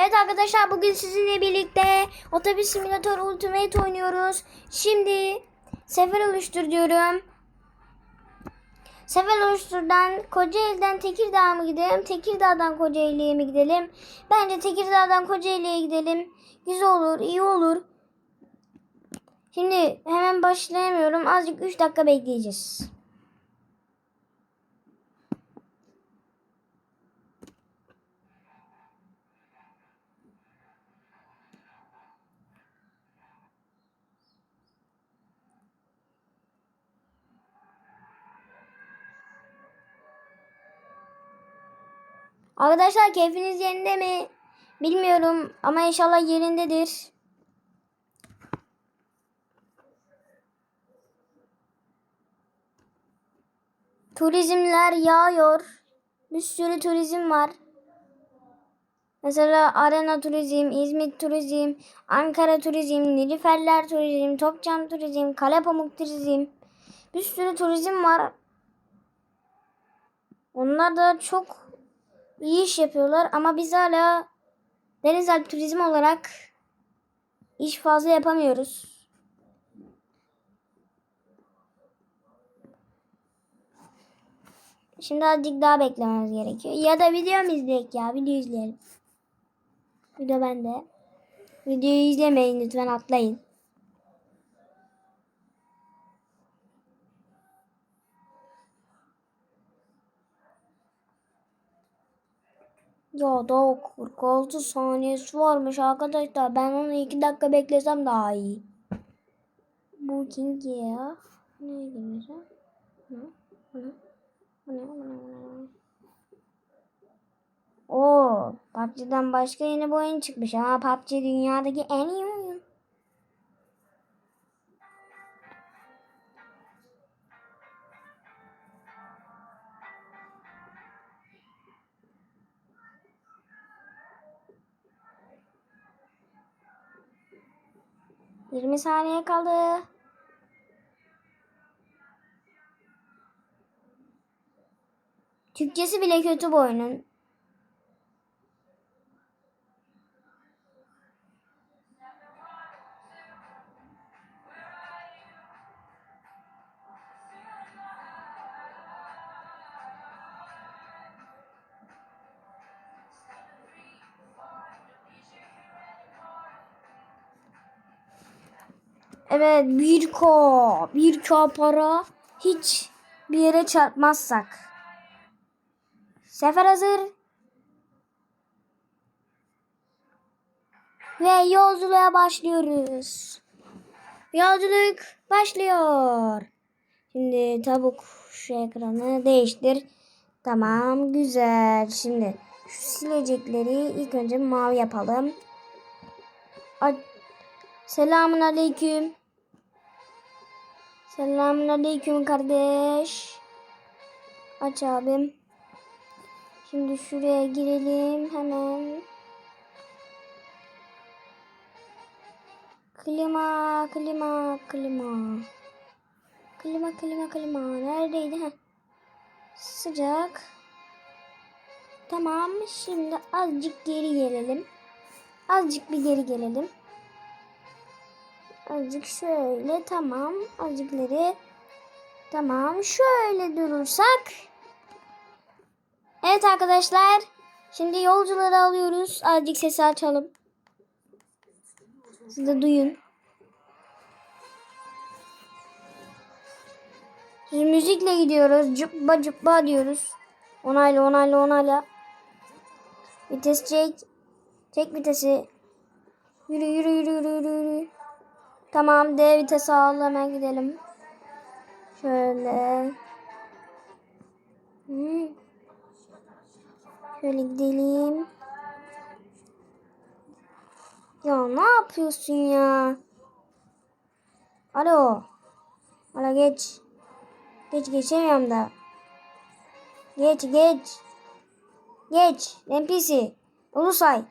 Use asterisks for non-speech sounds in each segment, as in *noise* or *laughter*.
Evet arkadaşlar bugün sizinle birlikte Otobüs Simulator Ultimate oynuyoruz. Şimdi sefer oluştur diyorum. Sefer oluşturdan Kocaeli'den Tekirdağ'a mı gidelim? Tekirdağ'dan Kocaeli'ye mi gidelim? Bence Tekirdağ'dan Kocaeli'ye gidelim. Güzel olur, iyi olur. Şimdi hemen başlayamıyorum. Azıcık 3 dakika bekleyeceğiz. Arkadaşlar keyfiniz yerinde mi? Bilmiyorum ama inşallah yerindedir. Turizmler yağıyor. Bir sürü turizm var. Mesela Arena Turizm, İzmit Turizm, Ankara Turizm, Nilüferler Turizm, Topçam Turizm, Kalepamuk Turizm. Bir sürü turizm var. Onlar da çok iyi iş yapıyorlar ama biz hala Denizalp Turizm olarak iş fazla yapamıyoruz. Şimdi azıcık daha beklememiz gerekiyor. Ya da video mu izleyek ya? Video izleyelim. Video bende. Videoyu izlemeyin lütfen atlayın. Ya daha 46 saniyesi varmış arkadaşlar. Ben onu 2 dakika beklesem daha iyi. Booking ya. Ne gireceğim? Ne? Ne? Ne? Ne? Ne? Oo, PUBG'den başka yeni bir oyun çıkmış ama PUBG dünyadaki en iyi oyun. Yirmi saniye kaldı. Türkçesi bile kötü bu oyunun. Evet bir k bir k para hiç bir yere çarpmazsak. Sefer hazır. Ve yolculuğa başlıyoruz. Yolculuk başlıyor. Şimdi tabuk şu ekranı değiştir. Tamam güzel. Şimdi şu silecekleri ilk önce mavi yapalım. A Selamun aleyküm. Selamun aleyküm kardeş. Aç abim. Şimdi şuraya girelim hemen. Klima, klima, klima. Klima, klima, klima. Neredeydi? Heh. Sıcak. Tamam. Şimdi azıcık geri gelelim. Azıcık bir geri gelelim. Azıcık şöyle tamam. Azıcık ileri. Tamam. Şöyle durursak. Evet arkadaşlar. Şimdi yolcuları alıyoruz. Azıcık sesi açalım. Siz de duyun. Biz müzikle gidiyoruz. Cıppa cıppa diyoruz. Onayla onayla onayla. Vites çek. Çek vitesi. Yürü yürü yürü yürü yürü. Tamam D vitesi al hemen gidelim. Şöyle. Şöyle gidelim. Ya ne yapıyorsun ya? Alo. Alo geç. Geç geçemiyorum da. Geç geç. Geç. NPC. Ulusay.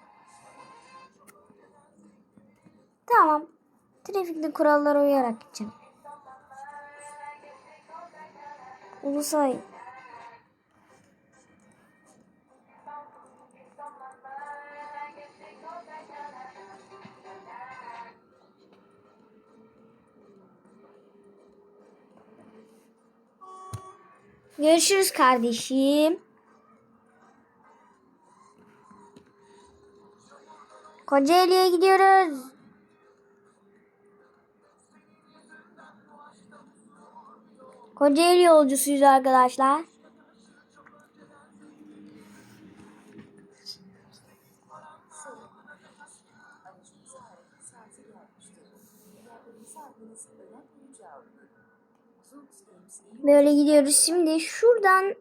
Tamam. Trafikte kurallara uyarak gideceğim. Ulusay. Görüşürüz kardeşim. Kocaeli'ye gidiyoruz. Kocaeli yolcusuyuz arkadaşlar. Böyle gidiyoruz. Şimdi şuradan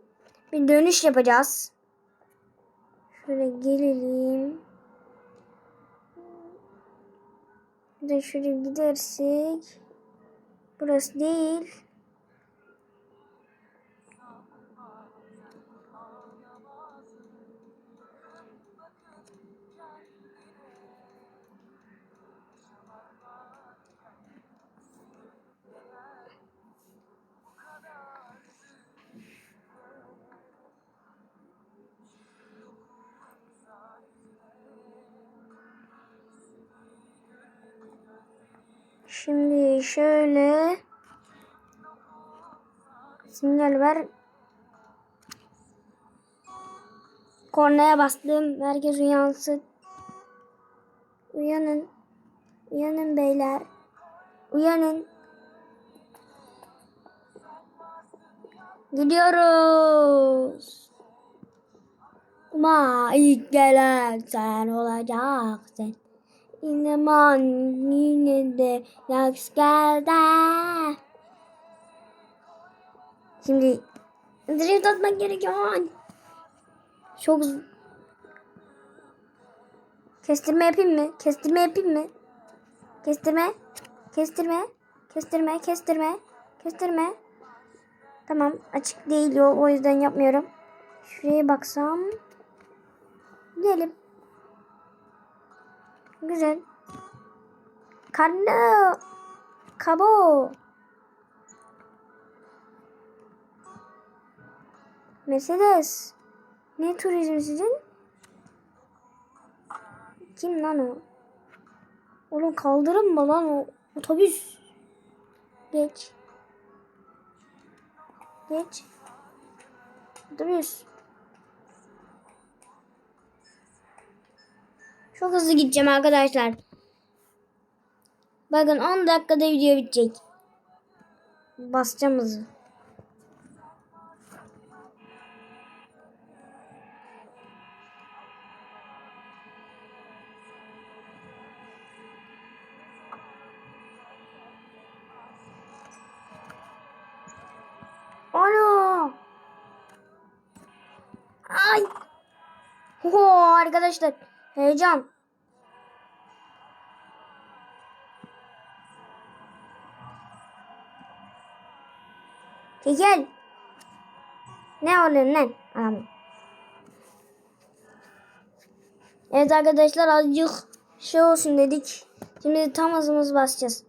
bir dönüş yapacağız. Şöyle gelelim. Şöyle gidersek. Burası değil. Şimdi şöyle sinyal ver. Kornaya bastım. Herkes uyansın. Uyanın. Uyanın beyler. Uyanın. Gidiyoruz. Ama ilk gelen sen olacaksın. İneman yine de yaks geldi. Şimdi drift atmak gerekiyor. Çok Kestirme yapayım mı? Kestirme yapayım mı? Kestirme. Kestirme. Kestirme. Kestirme. Kestirme. Tamam. Açık değil yol. O yüzden yapmıyorum. Şuraya baksam. Gidelim. Güzel. Karnı. Kabo. Mercedes. Ne turizm sizin? Kim lan o? Oğlum kaldırın mı lan o? Otobüs. Geç. Geç. Otobüs. Çok hızlı gideceğim arkadaşlar. Bakın 10 dakikada video bitecek. Basacağım hızı. Alo. Ay. Ho arkadaşlar. Heyecan. Gel. Ne oluyor lan? Adam. Evet arkadaşlar azıcık şey olsun dedik. Şimdi tam hızımız basacağız.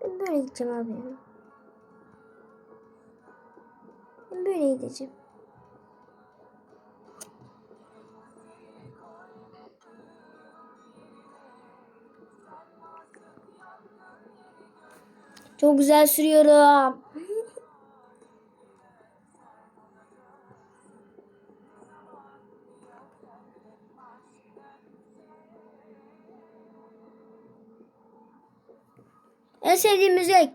Ben böyle gideceğim abi. Ben böyle gideceğim. Çok güzel sürüyorum. En sevdiğim müzik.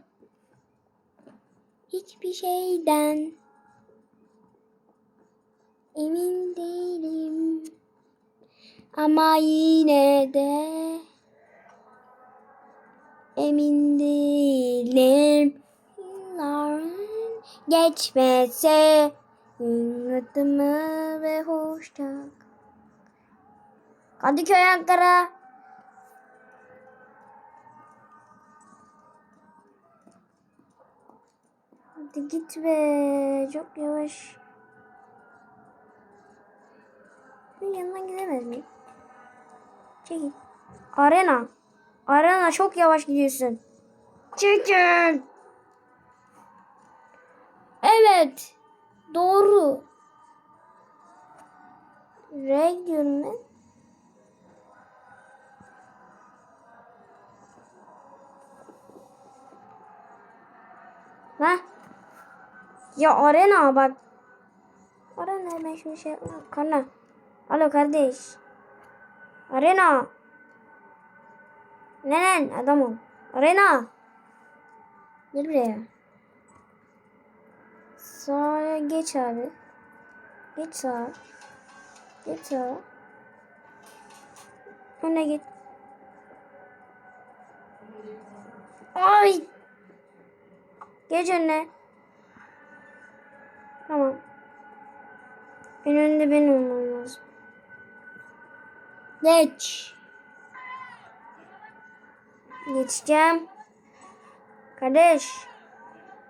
Hiçbir şeyden emin değilim. Ama yine de emin değilim. Yılların geçmese adımı ve hoşça. Kadıköy Ankara. Hadi gitme. Çok yavaş. Bir yanından gidemez miyim? Çekil. Arena. Arena çok yavaş gidiyorsun. Çekil. Evet. Doğru. R gidiyorum ben. Ha? Ya arena bak. Arena ben şimdi şey Karna. Alo kardeş. Arena. Nenen adam ol. Arena. Gel buraya. Sağa geç abi. Geç sağa. Geç sağa. Öne git. Ay. Geç önüne. Tamam. En önde ben olmam lazım. Geç. Geçeceğim. Kardeş.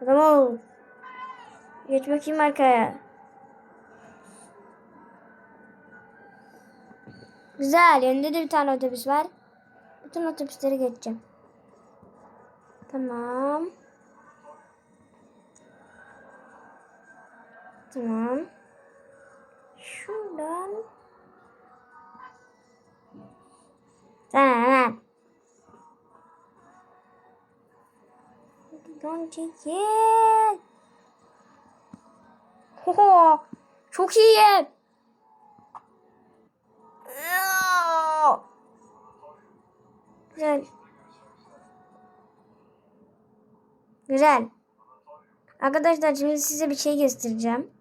Adam ol. Geç bakayım arkaya. Güzel. Önünde de bir tane otobüs var. Bütün otobüsleri geçeceğim. Tamam. Tamam. Şuradan. Tamam. Buradan çekil. Ho, çok iyi. Güzel. Güzel. Arkadaşlar şimdi size bir şey göstereceğim.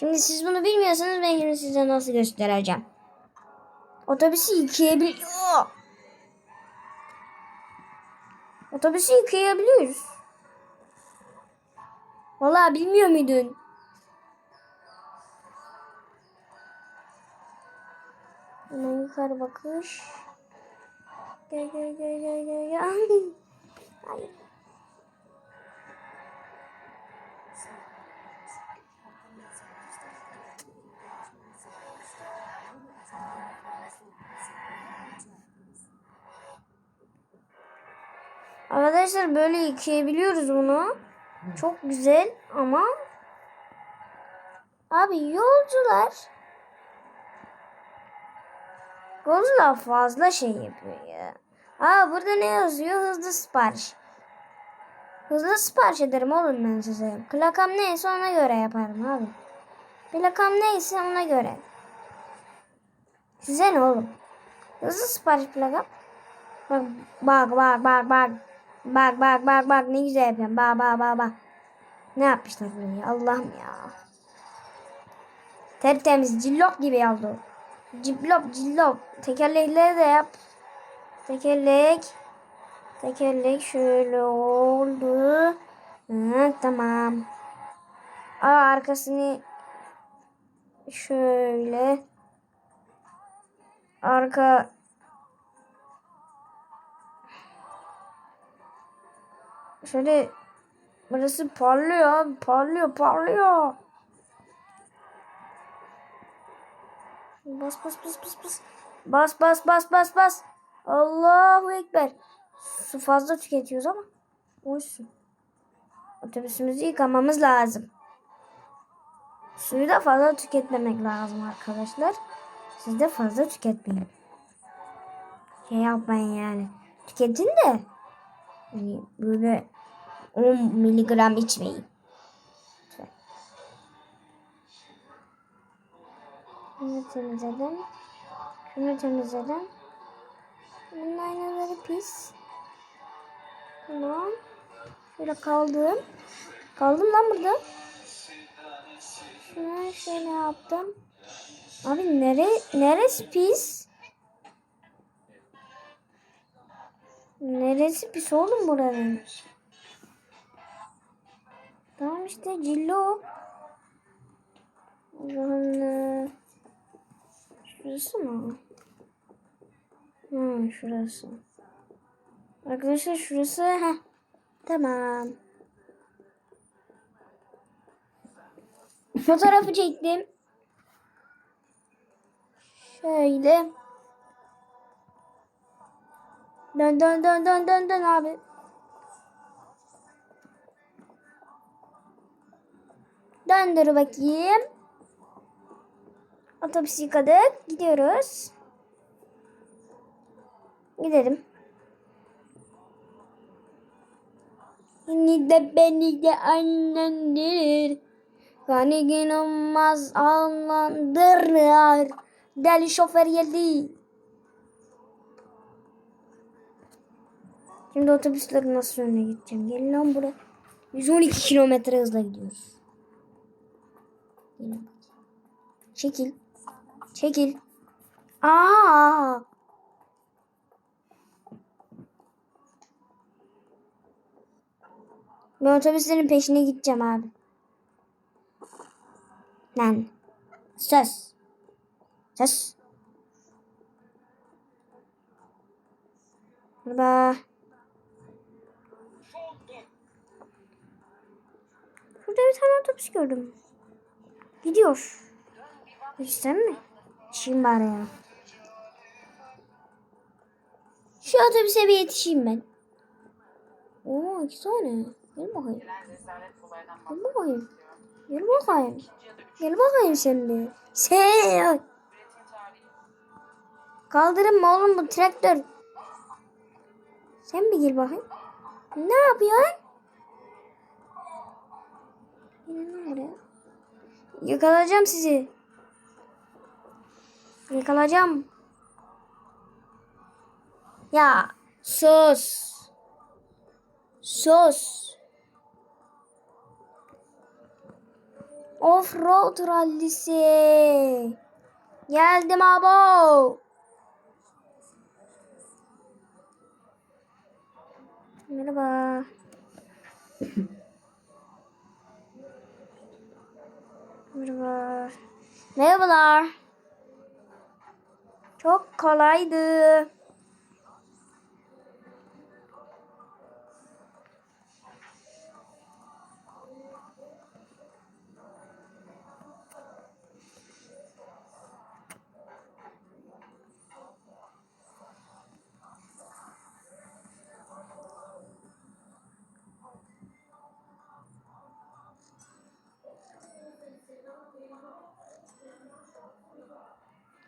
Şimdi siz bunu bilmiyorsanız ben şimdi size nasıl göstereceğim. Otobüsü yıkayabiliyor. Otobüsü yıkayabiliyoruz. Vallahi bilmiyor muydun? Hemen yukarı bakış. Gel gel gel gel gel gel. *laughs* Ay. Arkadaşlar böyle yıkayabiliyoruz bunu. Çok güzel ama abi yolcular yolcular fazla şey yapıyor ya. Aa burada ne yazıyor? Hızlı sipariş. Hızlı sipariş ederim oğlum ben size. Plakam neyse ona göre yaparım abi. Plakam neyse ona göre. Size ne oğlum? Hızlı sipariş plakam. Bak bak bak bak bak. Bak bak bak bak ne güzel yapıyorum. Bak bak bak bak. Ne yapmışlar buraya Allah'ım ya. Tertemiz cillop gibi oldu. Cillop cillop. Tekerlekleri de yap. Tekerlek. Tekerlek şöyle oldu. Ha, tamam. Aa, arkasını şöyle arka şöyle burası parlıyor abi parlıyor parlıyor. Bas bas bas bas bas. Bas bas bas bas bas. Allahu Ekber. Su fazla tüketiyoruz ama. Olsun. Otobüsümüzü yıkamamız lazım. Suyu da fazla tüketmemek lazım arkadaşlar. Siz de fazla tüketmeyin. Şey yapmayın yani. Tüketin de. Hani böyle 10 miligram içmeyin. Bunu temizledim. Şunu temizledim. Bunun aynaları pis. Tamam. Şöyle kaldım. Kaldım lan burada. Şunu şöyle yaptım. Abi nere neresi pis? Neresi pis oğlum buranın? Tamam işte cillo. Allah'ım. Şurası mı? Hmm, şurası. Arkadaşlar şurası. Heh. Tamam. Fotoğrafı çektim. Şöyle. Dön dön dön dön dön dön abi. Döndür bakayım. Otobüsü yıkadık. Gidiyoruz. Gidelim. Seni de beni de annendir. Hani gün olmaz ağlandırır. Deli şoför geldi. Şimdi otobüslerin nasıl önüne gideceğim? Gelin lan buraya. 112 kilometre hızla gidiyoruz. Çekil. Çekil. Aa! Ben otobüslerin peşine gideceğim abi. Lan. Söz. Söz. Merhaba. Şurada bir tane otobüs gördüm. Gidiyor. Gitsem mi? Yetişeyim bari ya. Şu otobüse bir yetişeyim ben. Oo iki tane. Gel bakayım. Gel bakayım. Gel bakayım. Gel bakayım sen de. Sen. Kaldırın mı oğlum bu traktör? Sen bir gel bakayım. Ne yapıyorsun? Buraya. Yakalayacağım sizi. Yakalayacağım. Ya sus. Sus. Offroad rallisi. Geldim abo. Merhaba. *laughs* Merhaba. Merhabalar. Çok kolaydı.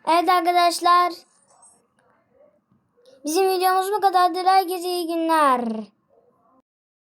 Evet arkadaşlar. Bizim videomuz bu kadardır. Herkese iyi günler.